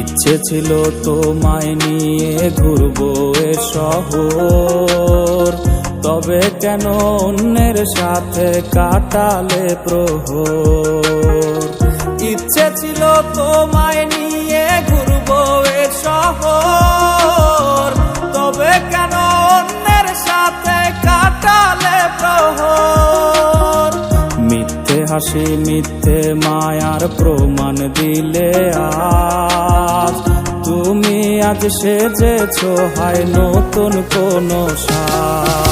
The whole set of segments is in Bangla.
ছিল তোমায় নিয়ে ঘুরবো এ শহর। তবে কেন অন্যের সাথে কাটালে প্রহর? ইচ্ছে ছিল তোমায় হাসি মিথ্যে মায়ার প্রমাণ দিলে আজ। তুমি আজ সেজেছ হায় নতুন কোন তুমি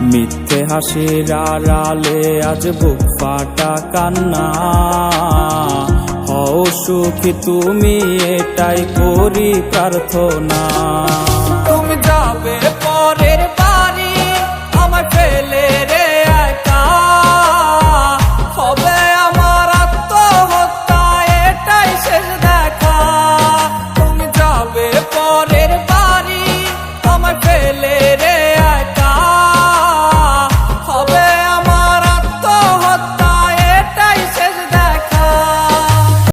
মিথ্যে হাসির আড়ালে আজ বুক ফাটা কান্না। হও সুখী তুমি এটাই করি প্রার্থনা।